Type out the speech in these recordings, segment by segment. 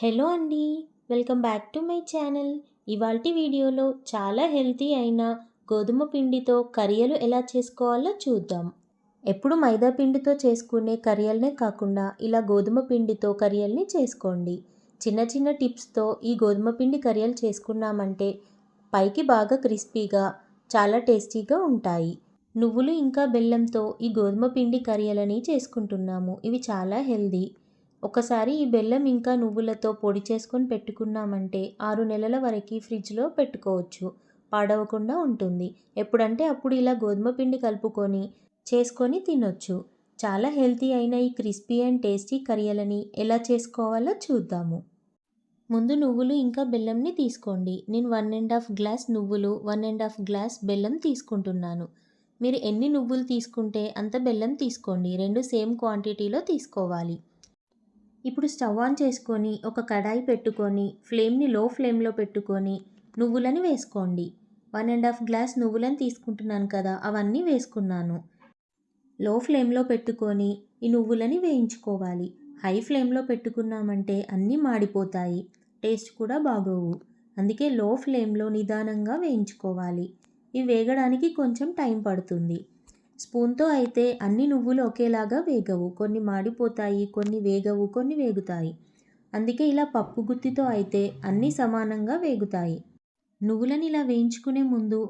Hello అండి welcome back to my channel. ఇవాల్టి వీడియోలో చాలా హెల్తీ అయిన గోధుమ పిండితో కరియలు ఎలా చేసుకోవాలో చూద్దాం. ఎప్పుడు మైదా పిండితో చేసుకునే కరియల్నే కాకుండా ఇలా గోధుమ పిండితో కరియల్ని చేసుకోండి. చిన్న చిన్న టిప్స్తో ఈ గోధుమ పిండి కరియలు చేసుకున్నామంటే పైకి బాగా క్రిస్పీగా చాలా టేస్టీగా ఉంటాయి. నువ్వులు ఇంకా బెల్లంతో ఈ గోధుమ పిండి కరియలని చేసుకుంటున్నాము. ఇవి చాలా హెల్దీ ఒకసారి ఈ బెల్లం ఇంకా నువ్వులతో పొడి చేసుకొని పెట్టుకున్నామంటే ఆరు నెలల వరకు ఫ్రిడ్జ్లో పెట్టుకోవచ్చు. పాడవకుండా ఉంటుంది. ఎప్పుడంటే అప్పుడు ఇలా గోధుమ పిండి కలుపుకొని చేసుకొని తినొచ్చు. చాలా హెల్తీ అయిన ఈ క్రిస్పీ అండ్ టేస్టీ కరియలని ఎలా చేసుకోవాలో చూద్దాము. ముందు నువ్వులు ఇంకా బెల్లంని తీసుకోండి. నేను వన్ అండ్ హాఫ్ గ్లాస్ నువ్వులు వన్ అండ్ హాఫ్ గ్లాస్ బెల్లం తీసుకుంటున్నాను. మీరు ఎన్ని నువ్వులు తీసుకుంటే అంత బెల్లం తీసుకోండి. రెండు సేమ్ క్వాంటిటీలో తీసుకోవాలి. ఇప్పుడు స్టవ్ ఆన్ చేసుకొని ఒక కడాయి పెట్టుకొని ఫ్లేమ్ని లో ఫ్లేమ్లో పెట్టుకొని నువ్వులని వేసుకోండి. వన్ అండ్ హాఫ్ గ్లాస్ నువ్వులని తీసుకుంటున్నాను కదా అవన్నీ వేసుకున్నాను. లో ఫ్లేమ్లో పెట్టుకొని ఈ నువ్వులని వేయించుకోవాలి. హై ఫ్లేమ్లో పెట్టుకున్నామంటే అన్నీ మాడిపోతాయి టేస్ట్ కూడా బాగోవు. అందుకే లో ఫ్లేమ్లో నిదానంగా వేయించుకోవాలి. ఇవి వేగడానికి కొంచెం టైం పడుతుంది. స్పూన్తో అయితే అన్ని నువ్వులు ఒకేలాగా వేగవు. కొన్ని మాడిపోతాయి కొన్ని వేగవు కొన్ని వేగుతాయి. అందుకే ఇలా పప్పు గుత్తితో అయితే అన్నీ సమానంగా వేగుతాయి. నువ్వులను ఇలా వేయించుకునే ముందు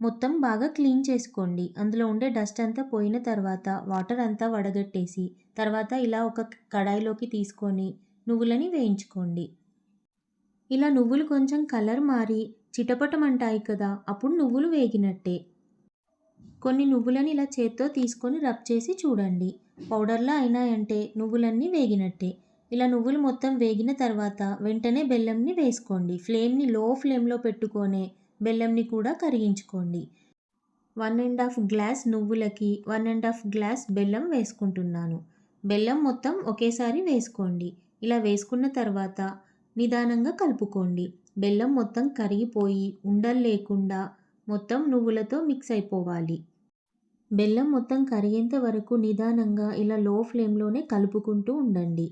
మొత్తం బాగా క్లీన్ చేసుకోండి. అందులో ఉండే డస్ట్ అంతా పోయిన తర్వాత వాటర్ అంతా వడగట్టేసి తర్వాత ఇలా ఒక కడాయిలోకి తీసుకొని నువ్వులని వేయించుకోండి. ఇలా నువ్వులు కొంచెం కలర్ మారి చిటపటమంటాయి కదా అప్పుడు నువ్వులు వేగినట్టే. కొన్ని నువ్వులని ఇలా చేత్తో తీసుకొని రబ్ చేసి చూడండి. పౌడర్లా అయినాయంటే నువ్వులన్నీ వేగినట్టే. ఇలా నువ్వులు మొత్తం వేగిన తర్వాత వెంటనే బెల్లంని వేసుకోండి. ఫ్లేమ్ని లో ఫ్లేమ్లో పెట్టుకొనే బెల్లంని కూడా కరిగించుకోండి. వన్ అండ్ హాఫ్ గ్లాస్ నువ్వులకి వన్ అండ్ హాఫ్ గ్లాస్ బెల్లం వేసుకుంటున్నాను. బెల్లం మొత్తం ఒకేసారి వేసుకోండి. ఇలా వేసుకున్న తర్వాత నిదానంగా కలుపుకోండి. బెల్లం మొత్తం కరిగిపోయి ఉండలు లేకుండా మొత్తం నువ్వులతో మిక్స్ అయిపోవాలి. బెల్లం మొత్తం కరిగేంత వరకు నిదానంగా ఇలా లో ఫ్లేమ్లోనే కలుపుకుంటూ ఉండండి.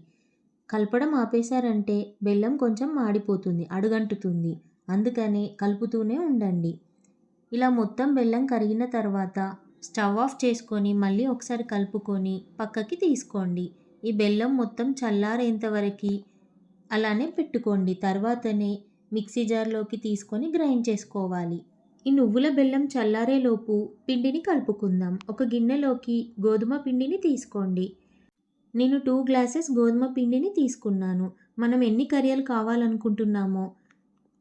కలపడం ఆపేశారంటే బెల్లం కొంచెం మాడిపోతుంది అడుగంటుతుంది. అందుకనే కలుపుతూనే ఉండండి. ఇలా మొత్తం బెల్లం కరిగిన తర్వాత స్టవ్ ఆఫ్ చేసుకొని మళ్ళీ ఒకసారి కలుపుకొని పక్కకి తీసుకోండి. ఈ బెల్లం మొత్తం చల్లారేంత వరకు అలానే పెట్టుకోండి. తర్వాతనే మిక్సీ జార్లోకి తీసుకొని గ్రైండ్ చేసుకోవాలి. ఈ నువ్వుల బెల్లం చల్లారేలోపు పిండిని కలుపుకుందాం. ఒక గిన్నెలోకి గోధుమ పిండిని తీసుకోండి. నేను టూ గ్లాసెస్ గోధుమ పిండిని తీసుకున్నాను. మనం ఎన్ని కర్రీలు కావాలనుకుంటున్నామో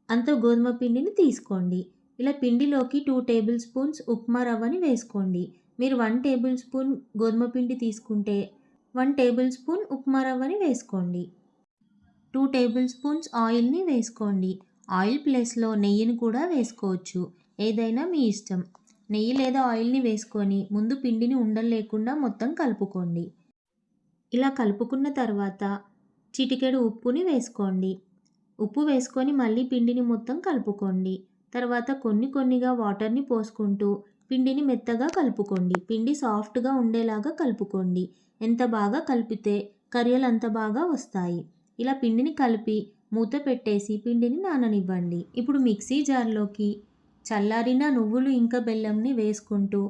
అంత గోధుమ పిండిని తీసుకోండి. ఇలా పిండిలోకి టూ టేబుల్ స్పూన్స్ ఉప్మా రవ్వని వేసుకోండి. మీరు వన్ టేబుల్ స్పూన్ గోధుమ పిండి తీసుకుంటే వన్ టేబుల్ స్పూన్ ఉప్మా రవ్వని వేసుకోండి. టూ టేబుల్ స్పూన్స్ ఆయిల్ని వేసుకోండి. ఆయిల్ ప్లేస్లో నెయ్యిని కూడా వేసుకోవచ్చు. ఏదైనా మీ ఇష్టం. నెయ్యి లేదా ఆయిల్ని వేసుకొని ముందు పిండిని ఉండలు లేకుండా మొత్తం కలుపుకోండి. ఇలా కలుపుకున్న తర్వాత చిటికెడు ఉప్పుని వేసుకోండి. ఉప్పు వేసుకొని మళ్ళీ పిండిని మొత్తం కలుపుకోండి. తర్వాత కొన్ని కొన్నిగా వాటర్ని పోసుకుంటూ పిండిని మెత్తగా కలుపుకోండి. పిండి సాఫ్ట్గా ఉండేలాగా కలుపుకోండి. ఎంత బాగా కలిపితే కర్రీలు అంత బాగా వస్తాయి. ఇలా పిండిని కలిపి మూత పెట్టేసి పిండిని నాననివ్వండి. ఇప్పుడు మిక్సీ జార్లోకి చల్లారిన నువ్వులు ఇంకా బెల్లంని వేసుకుంటూ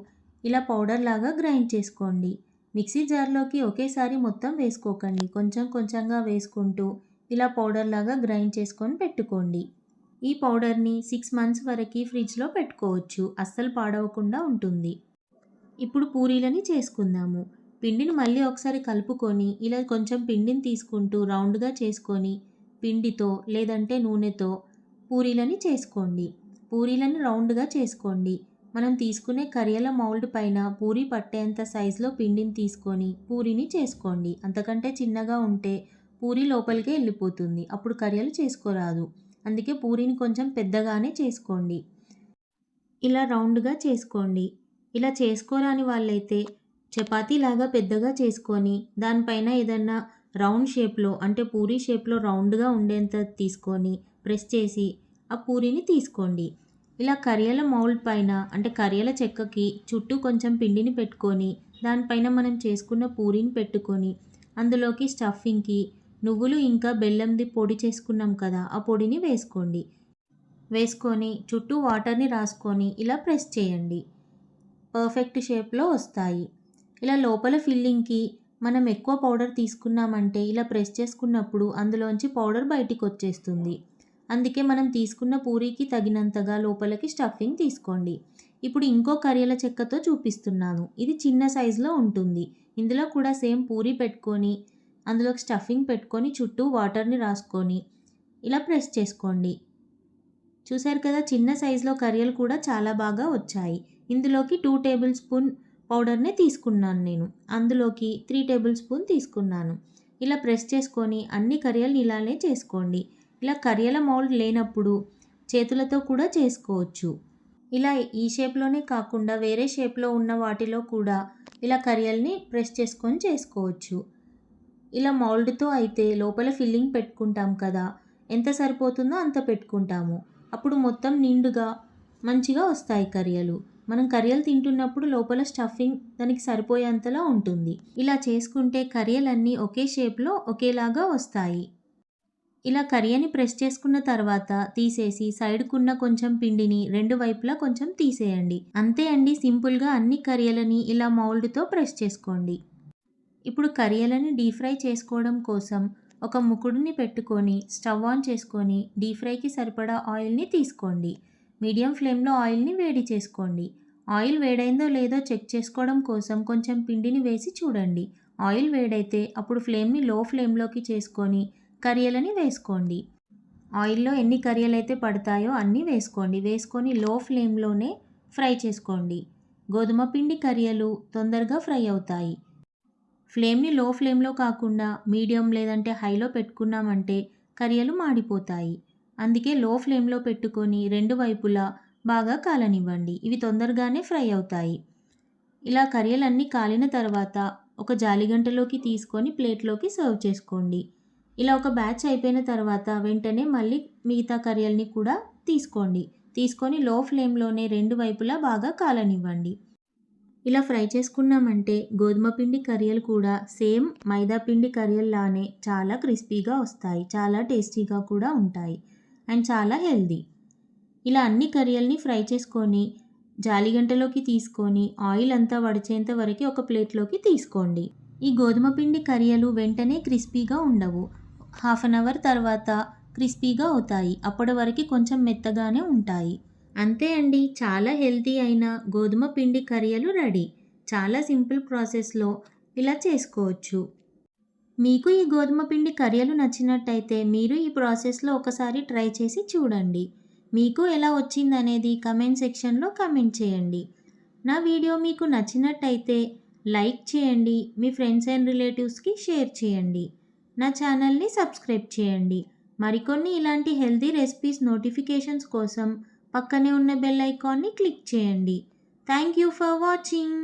ఇలా పౌడర్ లాగా గ్రైండ్ చేసుకోండి. మిక్సీ జార్లోకి ఒకేసారి మొత్తం వేసుకోకండి. కొంచెం కొంచెంగా వేసుకుంటూ ఇలా పౌడర్ లాగా గ్రైండ్ చేసుకొని పెట్టుకోండి. ఈ పౌడర్ని సిక్స్ మంత్స్ వరకు ఫ్రిడ్జ్లో పెట్టుకోవచ్చు. అస్సలు పాడవకుండా ఉంటుంది. ఇప్పుడు పూరీలని చేసుకుందాము. పిండిని మళ్ళీ ఒకసారి కలుపుకొని ఇలా కొంచెం పిండిని తీసుకుంటూ రౌండ్గా చేసుకొని పిండితో లేదంటే నూనెతో పూరీలని చేసుకోండి. పూరీలను రౌండ్గా చేసుకోండి. మనం తీసుకునే కరియల మౌల్డ్ పైన పూరి పట్టేంత సైజులో పిండిని తీసుకొని పూరిని చేసుకోండి. అంతకంటే చిన్నగా ఉంటే పూరి లోపలికే వెళ్ళిపోతుంది. అప్పుడు కరియలు చేసుకోరాదు. అందుకే పూరిని కొంచెం పెద్దగానే చేసుకోండి. ఇలా రౌండ్గా చేసుకోండి. ఇలా చేసుకోరాని వాళ్ళైతే చపాతీలాగా పెద్దగా చేసుకొని దానిపైన ఏదన్నా రౌండ్ షేప్లో అంటే పూరీ షేప్లో రౌండ్గా ఉండేంత తీసుకొని ప్రెస్ చేసి ఆ పూరీని తీసుకోండి. ఇలా కరియల మౌల్డ్ పైన అంటే కరియల చెక్కకి చుట్టూ కొంచెం పిండిని పెట్టుకొని దానిపైన మనం చేసుకున్న పూరీని పెట్టుకొని అందులోకి స్టఫింగ్కి నువ్వులు ఇంకా బెల్లంది పొడి చేసుకున్నాం కదా ఆ పొడిని వేసుకోండి. వేసుకొని చుట్టూ వాటర్ని రాసుకొని ఇలా ప్రెస్ చేయండి. పర్ఫెక్ట్ షేప్లో వస్తాయి. ఇలా లోపల ఫిల్లింగ్కి మనం ఎక్కువ పౌడర్ తీసుకున్నామంటే ఇలా ప్రెస్ చేసుకున్నప్పుడు అందులోంచి పౌడర్ బయటికి వచ్చేస్తుంది అందుకే మనం తీసుకున్న పూరీకి తగినంతగా లోపలికి స్టఫింగ్ తీసుకోండి. ఇప్పుడు ఇంకో కర్రీల చెక్కతో చూపిస్తున్నాను. ఇది చిన్న సైజులో ఉంటుంది. ఇందులో కూడా సేమ్ పూరి పెట్టుకొని అందులోకి స్టఫింగ్ పెట్టుకొని చుట్టూ వాటర్ని రాసుకొని ఇలా ప్రెస్ చేసుకోండి. చూశారు కదా చిన్న సైజులో కర్రీలు కూడా చాలా బాగా వచ్చాయి. ఇందులోకి టూ టేబుల్ స్పూన్ పౌడర్నే తీసుకున్నాను నేను. అందులోకి త్రీ టేబుల్ స్పూన్ తీసుకున్నాను. ఇలా ప్రెస్ చేసుకొని అన్ని కర్రీలు ఇలానే చేసుకోండి. ఇలా కరియల మౌల్డ్ లేనప్పుడు చేతులతో కూడా చేసుకోవచ్చు. ఇలా ఈ షేప్లోనే కాకుండా వేరే షేప్లో ఉన్న వాటిలో కూడా ఇలా కరియల్ని ప్రెస్ చేసుకొని చేసుకోవచ్చు. ఇలా మౌల్డ్తో అయితే లోపల ఫిల్లింగ్ పెట్టుకుంటాం కదా ఎంత సరిపోతుందో అంత పెట్టుకుంటాము. అప్పుడు మొత్తం నిండుగా మంచిగా వస్తాయి కరియలు. మనం కరియలు తింటున్నప్పుడు లోపల స్టఫింగ్ దానికి సరిపోయేంతలా ఉంటుంది. ఇలా చేసుకుంటే కరియలన్నీ ఒకే షేప్లో ఒకేలాగా వస్తాయి. ఇలా కర్రీని ప్రెస్ చేసుకున్న తర్వాత తీసేసి సైడ్కున్న కొంచెం పిండిని రెండు వైపులా కొంచెం తీసేయండి. అంతే అండి సింపుల్గా అన్ని కరియలని ఇలా మౌల్డ్తో ప్రెస్ చేసుకోండి. ఇప్పుడు కరియలని డీప్ ఫ్రై చేసుకోవడం కోసం ఒక ముకుడుని పెట్టుకొని స్టవ్ ఆన్ చేసుకొని డీప్ ఫ్రైకి సరిపడా ఆయిల్ని తీసుకోండి. మీడియం ఫ్లేమ్లో ఆయిల్ని వేడి చేసుకోండి. ఆయిల్ వేడైందో లేదో చెక్ చేసుకోవడం కోసం కొంచెం పిండిని వేసి చూడండి. ఆయిల్ వేడైతే అప్పుడు ఫ్లేమ్ని లో ఫ్లేమ్లోకి చేసుకొని కరియలని వేసుకోండి. ఆయిల్లో ఎన్ని కరియలు అయితే పడతాయో అన్నీ వేసుకోండి. వేసుకొని లో ఫ్లేమ్లోనే ఫ్రై చేసుకోండి. గోధుమ పిండి కరియలు తొందరగా ఫ్రై అవుతాయి. ఫ్లేమ్ని లో ఫ్లేమ్లో కాకుండా మీడియం లేదంటే హైలో పెట్టుకున్నామంటే కరియలు మాడిపోతాయి. అందుకే లో ఫ్లేమ్లో పెట్టుకొని రెండు వైపులా బాగా కాలనివ్వండి. ఇవి తొందరగానే ఫ్రై అవుతాయి. ఇలా కరియలన్నీ కాలిన తర్వాత ఒక జాలిగంటలోకి తీసుకొని ప్లేట్లోకి సర్వ్ చేసుకోండి. ఇలా ఒక బ్యాచ్ అయిపోయిన తర్వాత వెంటనే మళ్ళీ మిగతా కర్రీలని కూడా తీసుకోండి. తీసుకొని లో ఫ్లేమ్లోనే రెండు వైపులా బాగా కాలనివ్వండి. ఇలా ఫ్రై చేసుకున్నామంటే గోధుమ పిండి కర్రీలు కూడా సేమ్ మైదా పిండి కర్రీల్లానే చాలా క్రిస్పీగా వస్తాయి. చాలా టేస్టీగా కూడా ఉంటాయి. అండ్ చాలా హెల్దీ. ఇలా అన్ని కర్రీలని ఫ్రై చేసుకొని జాలిగంటలోకి తీసుకొని ఆయిల్ అంతా వడిచేంత వరకు ఒక ప్లేట్లోకి తీసుకోండి. ఈ గోధుమ పిండి కర్రీలు వెంటనే క్రిస్పీగా ఉండవు. హాఫ్ అన్ అవర్ తర్వాత క్రిస్పీగా అవుతాయి. అప్పటి వరకు కొంచెం మెత్తగానే ఉంటాయి. అంతే అండి. చాలా హెల్తీ అయిన గోధుమ పిండి కరియలు రెడీ. చాలా సింపుల్ ప్రాసెస్లో ఇలా చేసుకోవచ్చు. మీకు ఈ గోధుమ పిండి కరియలు నచ్చినట్టయితే మీరు ఈ ప్రాసెస్లో ఒకసారి ట్రై చేసి చూడండి. మీకు ఎలా వచ్చిందనేది కమెంట్ సెక్షన్లో కమెంట్ చేయండి. నా వీడియో మీకు నచ్చినట్టయితే లైక్ చేయండి. మీ ఫ్రెండ్స్ అండ్ రిలేటివ్స్కి షేర్ చేయండి. నా ఛానల్ని సబ్స్క్రైబ్ చేయండి. మరికొన్ని ఇలాంటి హెల్తీ రెసిపీస్ నోటిఫికేషన్స్ కోసం పక్కనే ఉన్న బెల్ ఐకాన్ని క్లిక్ చేయండి. Thank you for watching.